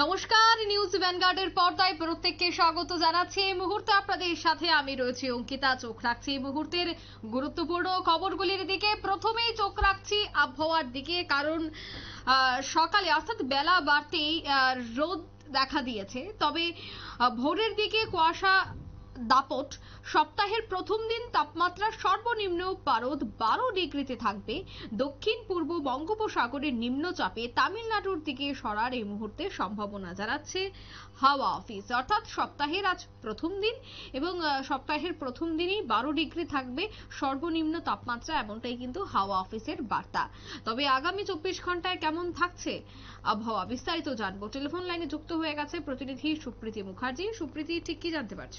নমস্কার, নিউজ ভ্যানগার্ডের পর্দায় প্রত্যেককে স্বাগত জানাচ্ছি এই মুহূর্তে আপনাদের সাথে আমি রয়েছি অঙ্কিতা, চোখ রাখছি এই মুহূর্তের গুরুত্বপূর্ণ খবরগুলির দিকে। প্রথমেই চোখ রাখছি আবহাওয়ার দিকে, কারণ সকালে অর্থাৎ বেলা বাড়তেই রোদ দেখা দিয়েছে। তবে ভোরের দিকে কুয়াশা দাপট। সপ্তাহের প্রথম দিন তাপমাত্রা সর্বনিম্ন পারদ বারো ডিগ্রিতে থাকবে। দক্ষিণ পূর্ব বঙ্গোপসাগরের নিম্নচাপে তামিলনাড়ুর দিকে সরার এই মুহূর্তে সম্ভাবনা জানাচ্ছে হাওয়া অফিস। অর্থাৎ সপ্তাহের আজ প্রথম দিন এবং সপ্তাহের প্রথম দিনই বারো ডিগ্রি থাকবে সর্বনিম্ন তাপমাত্রা, এমনটাই কিন্তু হাওয়া অফিসের বার্তা। তবে আগামী চব্বিশ ঘন্টায় কেমন থাকছে আবহাওয়া বিস্তারিত জানব। টেলিফোন লাইনে যুক্ত হয়ে গেছে প্রতিনিধি সুপ্রীতি মুখার্জি। সুপ্রীতি, ঠিক কি জানতে পারছ?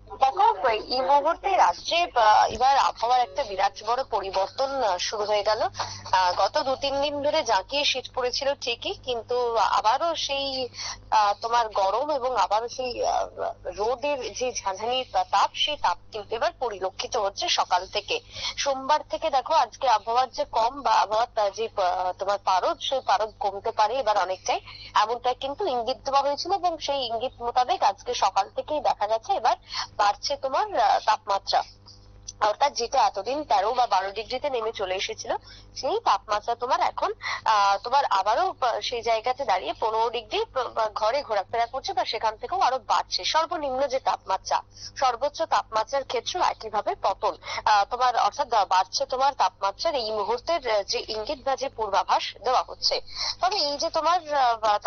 দেখো, এই মুহূর্তে রাজ্যে এবার আবহাওয়ার একটা বিরাট বড় পরিবর্তন শুরু হয়ে গেল। গত দু তিন দিন ধরে জাঁকিয়ে শীত পড়েছিল ঠিকই, কিন্তু আবারও সেই তোমার গরম এবং আবারও সেই রোদের যে ঝাঁঝানি তাপ, সেই তাপ কিন্তু এবার পরিলক্ষিত হচ্ছে সকাল থেকে। সোমবার থেকে দেখো, আজকে আবহাওয়ার যে কম বা আবহাওয়ার যে তোমার পারদ, সেই পারদ কমতে পারে এবার অনেকটাই। এমনটা কিন্তু ইঙ্গিত দেওয়া হয়েছিল এবং সেই ইঙ্গিত মোতাবেক আজকে সকাল থেকেই দেখা যাচ্ছে এবার বাড়ছে তোমার তাপমাত্রা। অর্থাৎ যেটা এতদিন তেরো বা বারো ডিগ্রিতে নেমে চলে এসেছিল, সেই তাপমাত্রা তোমার এখন তোমার আবারও সেই জায়গাতে দাঁড়িয়ে পনেরো ডিগ্রি ঘরে ঘোরাফেরা করছে বা সেখান থেকেও আরও বাড়ছে। সর্বনিম্ন যে তাপমাত্রা, সর্বোচ্চ তাপমাত্রার ক্ষেত্রেও একইভাবে পতন। তোমার অর্থাৎ বাড়ছে তোমার তাপমাত্রার এই মুহূর্তের যে ইঙ্গিত বা যে পূর্বাভাস দেওয়া হচ্ছে। তবে এই যে তোমার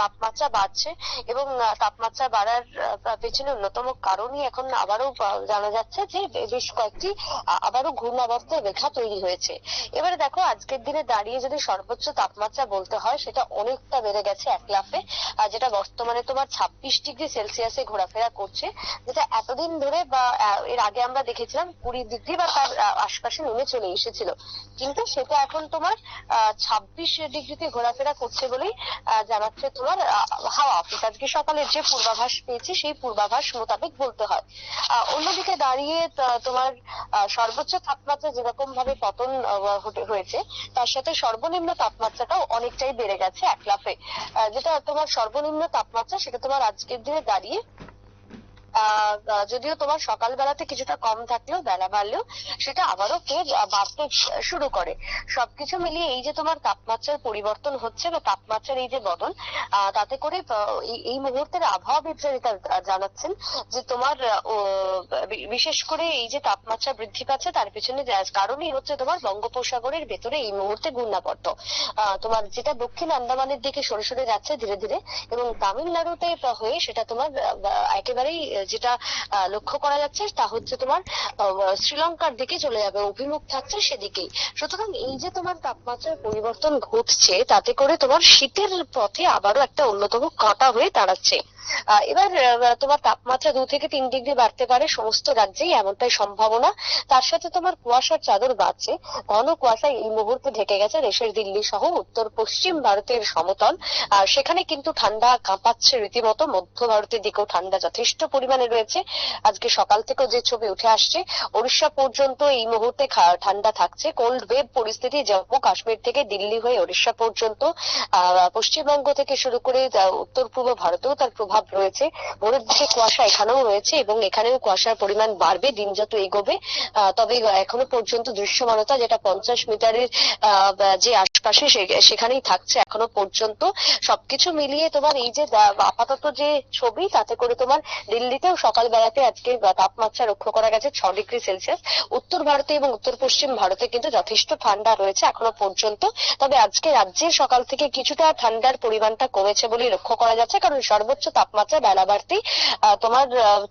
তাপমাত্রা বাড়ছে এবং তাপমাত্রা বাড়ার পেছনে অন্যতম কারণই এখন আবারও জানা যাচ্ছে যে বেশ কয়েকটি আবারও ঘূর্ণাবর্ত রেখা তৈরি হয়েছে। এবারে দেখো, আজকের দিনে দাঁড়িয়ে যদি সর্বোচ্চ তাপমাত্রা বলতে হয়, সেটা অনেকটা বেড়ে গেছে এক লাফে। যেটা বর্তমানে তোমার ছাব্বিশ ডিগ্রি সেলসিয়াসে ঘোরাফেরা করছে, যেটা এতদিন ধরে বা এর আগে আমরা দেখেছিলাম কুড়ি ডিগ্রি বা তার আশপাশে নেমে চলে এসেছিল। কিন্তু সেটা এখন তোমার ছাব্বিশ ডিগ্রিতে ঘোরাফেরা করছে বলেই জানাচ্ছে তোমার হাওয়া অফিস আজকে সকালের যে পূর্বাভাস পেয়েছি, সেই পূর্বাভাস মোতাবেক বলতে হয়। অন্যদিকে দাঁড়িয়ে তোমার সর্বোচ্চ তাপমাত্রা যেরকম ভাবে পতন হয়েছে, তার সাথে সর্বনিম্ন তাপমাত্রাটাও অনেকটাই বেড়ে গেছে এক লাফে। যেটা তোমার সর্বনিম্ন তাপমাত্রা, সেটা তোমার আজকের দিনে দাঁড়িয়ে যদিও তোমার সকালবেলাতে কিছুটা কম থাকলেও, বেলা বাড়লেও, সেটা আবারও ফের বাড়তে শুরু করে। সবকিছু মিলিয়ে এই যে তোমার তাপমাত্রার পরিবর্তন হচ্ছে বা তাপমাত্রার এই যে বদল তাতে করে এই- মুহূর্তের আবহাওয়াবিদরা যেটা জানাচ্ছেন যে তোমার বিশেষ করে এই যে তাপমাত্রা বৃদ্ধি পাচ্ছে, তার পেছনে কারণই হচ্ছে তোমার বঙ্গোপসাগরের ভেতরে এই মুহূর্তে ঘূর্ণাবর্ত। তোমার যেটা দক্ষিণ আন্দামানের দিকে সরে সরে যাচ্ছে ধীরে ধীরে এবং তামিলনাড়ুতে হয়ে সেটা তোমার একেবারেই যেটা লক্ষ্য করা যাচ্ছে তা হচ্ছে তোমার শ্রীলঙ্কার দিকে চলে যাবে, অভিমুখ থাকছে সেদিকেই। সুতরাং এই যে তোমার তাপমাত্রার পরিবর্তন ঘটছে, তাতে করে তোমার শীতের পথে আবারও একটা অন্যতম কাঁটা হয়ে দাঁড়াচ্ছে। এবার তোমার তাপমাত্রা দু থেকে তিন ডিগ্রি বাড়তে পারে, সমস্ত রাজ্যেই এমনটাই সম্ভাবনা। তার সাথে তোমার কুয়াশার চাদর বাড়ছে ঘন কুয়াশায় এই মুহূর্তে ঢেকে গেছে দেশের দিল্লি সহ উত্তর পশ্চিম ভারতের সমতল। আর সেখানে কিন্তু ঠান্ডা কাঁপাচ্ছে রীতিমতো, মধ্য ভারতের দিকেও ঠান্ডা যথেষ্ট পরিমাণে রয়েছে। আজকে সকাল থেকেও যে ছবি উঠে আসছে উড়িষ্যা পর্যন্ত এই মুহূর্তে ঠান্ডা থাকছে। কোল্ড ওয়েভ পরিস্থিতি জম্মু কাশ্মীর থেকে দিল্লি হয়ে উড়িষ্যা পর্যন্ত পশ্চিমবঙ্গ থেকে শুরু করে উত্তর পূর্ব ভারতেও তার প্রভাব রয়েছে। ভোরের দিকে কুয়াশা এখানেও রয়েছে এবং এখানেও কুয়াশার পরিমাণ বাড়বে, দিন যত এগোবে। তবে এখনও পর্যন্ত দৃশ্যমানতা যেটা পঞ্চাশ মিটারের যে আশপাশে সেখানেই থাকছে এখনও পর্যন্ত। সবকিছু মিলিয়ে তোমার এই যে আপাতত যে ছবি, তাতে করে তোমার দিল্লিতেও সকাল বেলাতে আজকে তাপমাত্রা লক্ষ্য করা গেছে ছ ডিগ্রি সেলসিয়াস। উত্তর ভারতে এবং উত্তর পশ্চিম ভারতে কিন্তু যথেষ্ট ঠান্ডা রয়েছে এখনও পর্যন্ত। তবে আজকে রাজ্যের সকাল থেকে কিছুটা ঠান্ডার পরিমাণটা কমেছে বলে লক্ষ্য করা যাচ্ছে, কারণ সর্বোচ্চ তাপমাত্রা বেলা বাড়তেই তোমার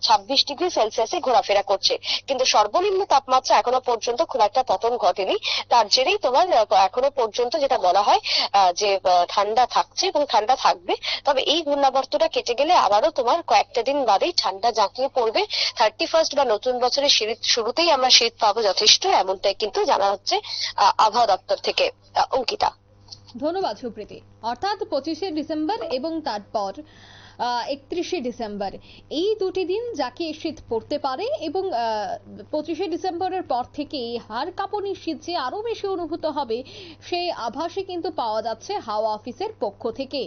ছাব্বিশ ডিগ্রি সেলসিয়াসে ঘোরাফেরা করছে। কিন্তু সর্বনিম্ন তাপমাত্রা এখনও পর্যন্ত খুব একটা পতন ঘটেনি। তার জেরেই তোমার এখনও পর্যন্ত যেটা বলা হয় যে ঠান্ডা থাকছে এবং ঠান্ডা থাকবে। তবে এই ঘূর্ণাবর্তটা কেটে গেলে আবারও তোমার কয়েকটা দিন বাদেই ঠান্ডা জাঁকিয়ে পড়বে থার্টি ফার্স্ট বা নতুন বছরের শুরুতেই আমরা শীত পাবো যথেষ্ট, এমনটাই কিন্তু জানা হচ্ছে আবহাওয়া দপ্তর থেকে অঙ্কিতা। ধন্যবাদ সুপ্রীতি। অর্থাৎ পঁচিশে ডিসেম্বর এবং তারপর একত্রিশে ডিসেম্বর। এই দুটি দিন যাকে শীত পড়তে পারে এবং পঁচিশে ডিসেম্বরের পর থেকে হাড় কাঁপুনি শীত যে আরও বেশি অনুভূত হবে সেই আভাসই কিন্তু পাওয়া যাচ্ছে হাওয়া অফিসের পক্ষ থেকে।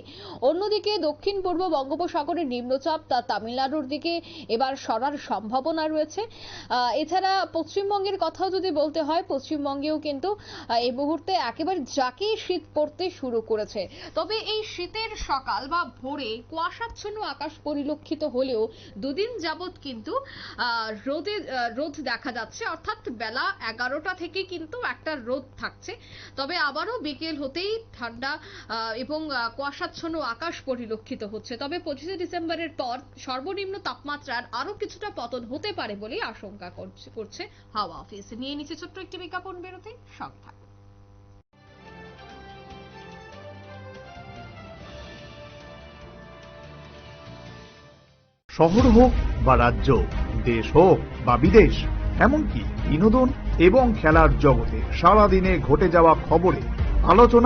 অন্যদিকে দক্ষিণ পূর্ব বঙ্গোপসাগরের নিম্নচাপ তা তামিলনাড়ুর দিকে এবার সরার সম্ভাবনা রয়েছে। এছাড়া পশ্চিমবঙ্গের কথাও যদি বলতে হয়, পশ্চিমবঙ্গেও কিন্তু এই মুহূর্তে একেবারে যাকে শীত পড়তে শুরু করেছে। তবে এই শীতের সকাল বা ভোরে কুয়াশাচ্ছন্ন আকাশ পরিলক্ষিত হলেও দুদিন যাবৎ কিন্তু রোদে রোদ দেখা যাচ্ছে। অর্থাৎ বেলা এগারোটা থেকে কিন্তু একটা রোদ থাকছে। তবে আবারও বিকেল হতেই ঠান্ডা এবং কুয়াশাচ্ছন্ন আকাশ পরিলক্ষিত হচ্ছে। তবে পঁচিশে ডিসেম্বরের পর সর্বনিম্ন তাপমাত্রার আরও কিছুটা পতন হতে পারে বলেই আশঙ্কা করছে করছে হাওয়া অফিস। নিয়ে নিচে ছোট্ট একটি বিজ্ঞাপন বেরোতে। সঙ্গে থাকুন। শহর হোক বা রাজ্য, দেশ হোক বা বিদেশ, এমনকি বিনোদন এবং খেলার জগতে সারাদিনে ঘটে যাওয়া খবরে আলোচনা